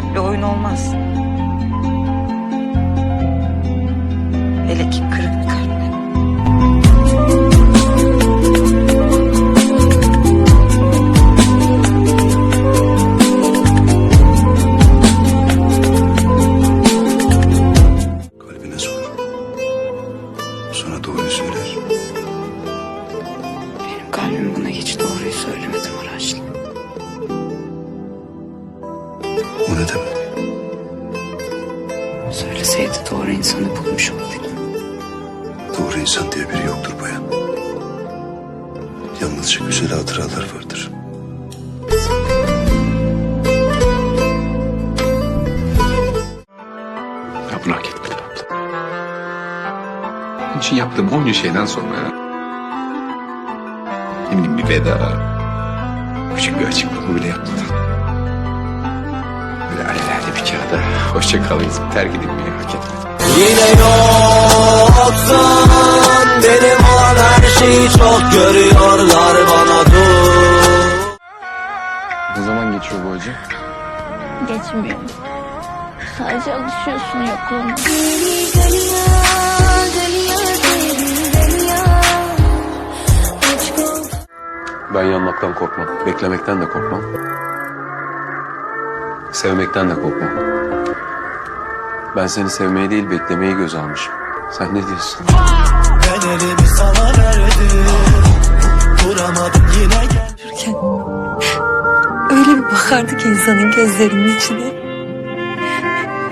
kalple oyun olmaz. Hele ki kırık bir Yalnızca güzel hatıralar vardır. Ya bunu hak etmedin abla. Onun için yaptığım onca şeyden sonra ya. Ne bileyim bir veda. Küçük bir açıklama bile yapmadan. Böyle alelade bir kağıda hoşça kal yazıp terk edilmeyi hak etmedim. Yine her şeyi çok görüyorlar bana dur Ne zaman geçiyor bu acı? Geçmiyor. Sadece alışıyorsun yokluğuna. Ben yanmaktan korkmam. Beklemekten de korkmam. Sevmekten de korkmam. Ben seni sevmeyi değil beklemeyi göze almışım. Sen ne diyorsun? Ben elimi Duramadım yine gel öyle bir bakardı ki insanın gözlerinin içine.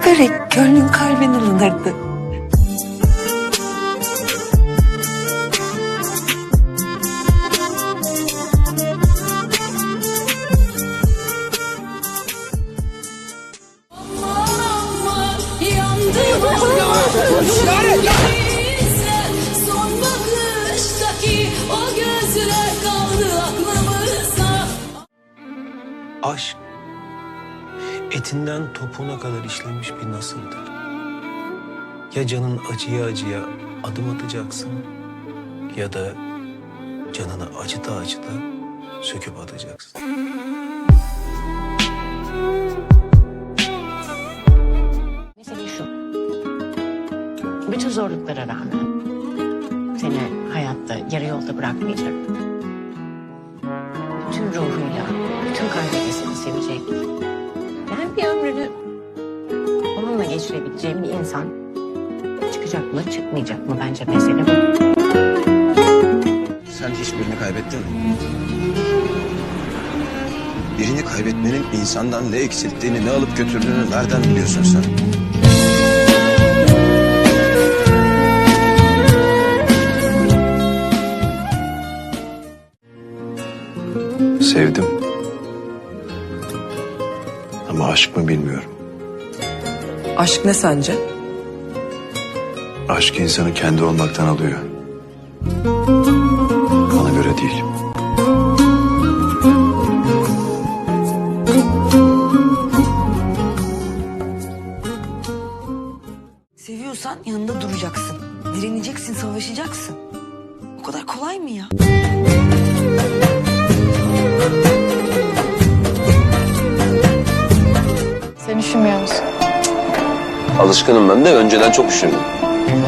Böyle gönlün kalbin ılınırdı. Son Aşk etinden topuğuna kadar işlemiş bir nasırdır. Ya canın acıya acıya adım atacaksın ya da canını acıta acıta söküp atacaksın. Mesele şu. Bütün zorluklara rağmen seni hayatta yarı yolda bırakmayacak. Bütün ruhuyla, bütün kalbiyle sevecek. Yani bir ömrünü onunla geçirebileceğim bir insan çıkacak mı, çıkmayacak mı bence mesele bu. Sen hiçbirini kaybettin mi? Birini kaybetmenin insandan ne eksilttiğini, ne alıp götürdüğünü nereden biliyorsun sen? Sevdim. Ama aşk mı bilmiyorum. Aşk ne sence? Aşk insanı kendi olmaktan alıyor. Bana göre değil. Seviyorsan yanında duracaksın. Direneceksin, savaşacaksın. O kadar kolay mı ya? Alışkınım ben de önceden çok üşürdüm.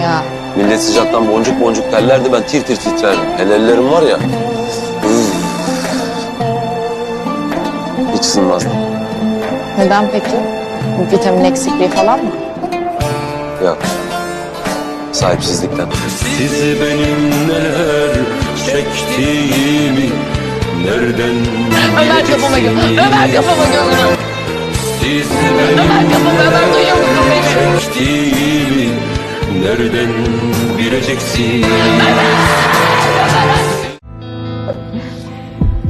Ya. Millet sıcaktan boncuk boncuk terlerdi ben tir tir titrerdim. El ellerim var ya. Hiç ısınmazdım. Neden peki? Vitamin eksikliği falan mı? Yok. Sahipsizlikten. Sizi benim neler çektiğimi nereden Ömer kafama gö Ömer kafama benim Ömer kafama Ömer duyuyor? Çektiğimi nereden bileceksin?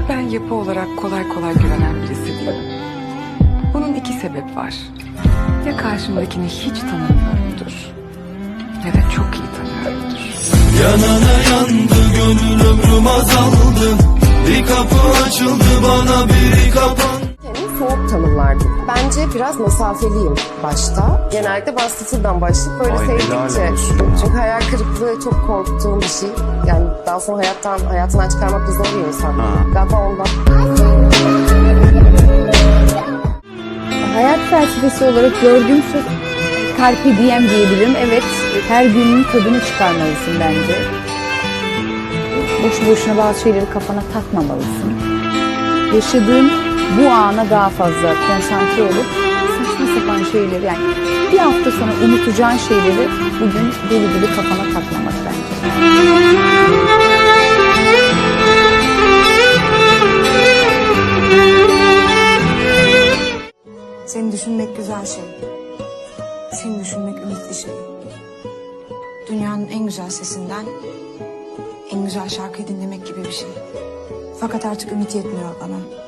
Ben yapı olarak kolay kolay güvenen birisi değilim. Bunun iki sebep var. Ya karşımdakini hiç tanımıyorumdur ya da çok iyi tanıyorumdur. Yanana yandı gönül ömrüm azaldı Bir kapı açıldı bana biri kapandı soğuk tanımlardım. Bence biraz mesafeliyim başta. Genellikle ben sıfırdan başlayıp böyle sevdikçe. Çünkü hayal kırıklığı çok korktuğum bir şey. Yani daha sonra hayattan, hayatından çıkarmak da zor bir insan. Galiba ondan. Hayat felsefesi olarak gördüğüm söz carpe diem diyebilirim. Evet, her günün tadını çıkarmalısın bence. Boşu boşuna bazı şeyleri kafana takmamalısın. Yaşadığın bu ana daha fazla konsantre olup saçma sapan şeyleri yani bir hafta sonra unutacağın şeyleri bugün deli gibi kafana takmamak bence. Seni düşünmek güzel şey. Seni düşünmek ümitli şey. Dünyanın en güzel sesinden en güzel şarkıyı dinlemek gibi bir şey. Fakat artık ümit yetmiyor bana.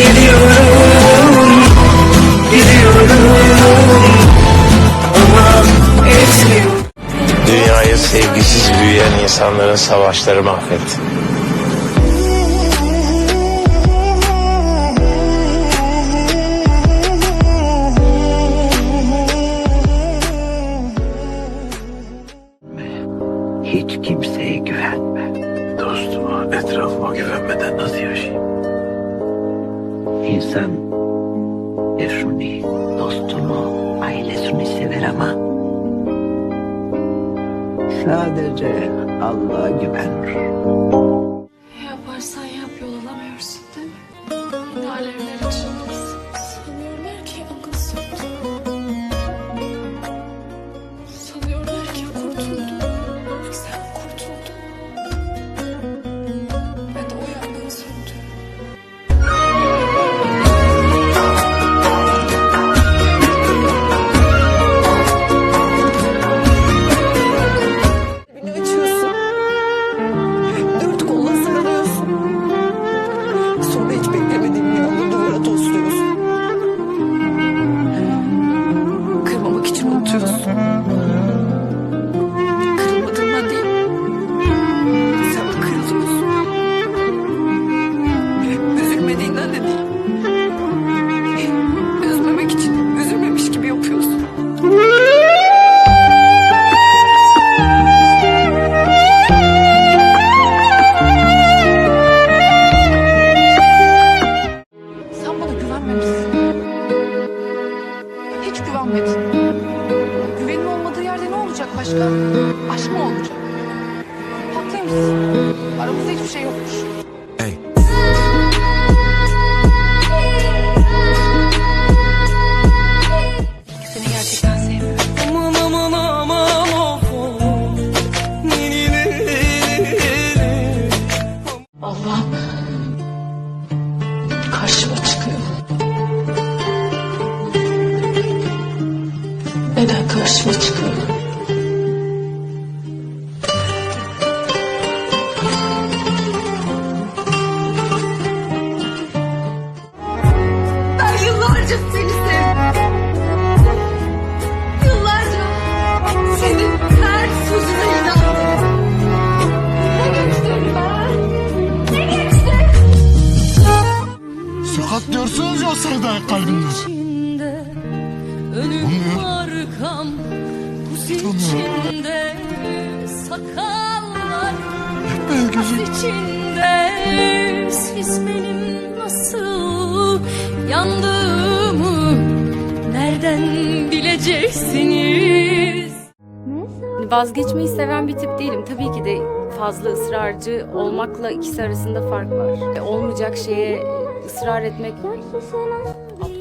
denedim. Dünyayı sevgisiz büyüyen insanların savaşları mahvetti. İnsan eşini, dostunu, ailesini sever ama sadece Allah'a güvenir. Hiç güvenmedin. Güvenin olmadığı yerde ne olacak başka? Aşk mı olacak? Haklıymışsın. Aramızda hiçbir şey yokmuş. Arkam buz içinde sakallar Kas içinde siz benim nasıl yandığımı nereden bileceksiniz? Vazgeçmeyi seven bir tip değilim. Tabii ki de fazla ısrarcı olmakla ikisi arasında fark var. E, Olmayacak şeye ısrar etmek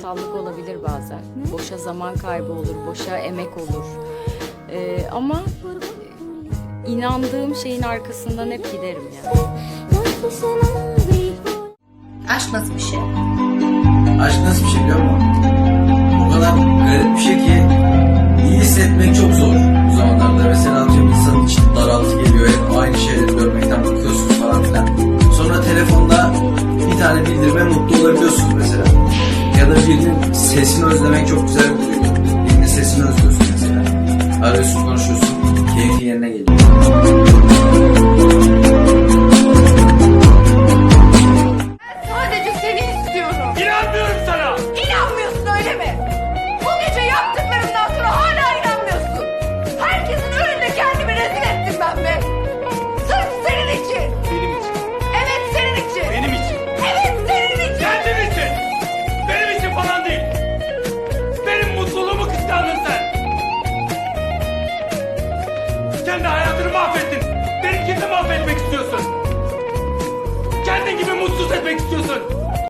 aptallık olabilir bazen. Boşa zaman kaybı olur, boşa emek olur. E, ama inandığım şeyin arkasından hep giderim yani. Aşk nasıl bir şey? Aşk nasıl bir şey biliyor musun? O kadar garip bir şey ki iyi hissetmek çok zor bu zamanlarda. Mesela atıyorum insanın içi daraltı geliyor. Hep aynı şeyleri görmekten bıkıyorsunuz falan filan. Sonra telefonda bir tane bildirime mutlu olabiliyorsunuz mesela. Ya da birinin sesini özlemek çok güzel bir duygu. Birinin sesini özlüyorsun mesela. Arıyorsun konuşuyorsun. Keyfi yerine geliyor.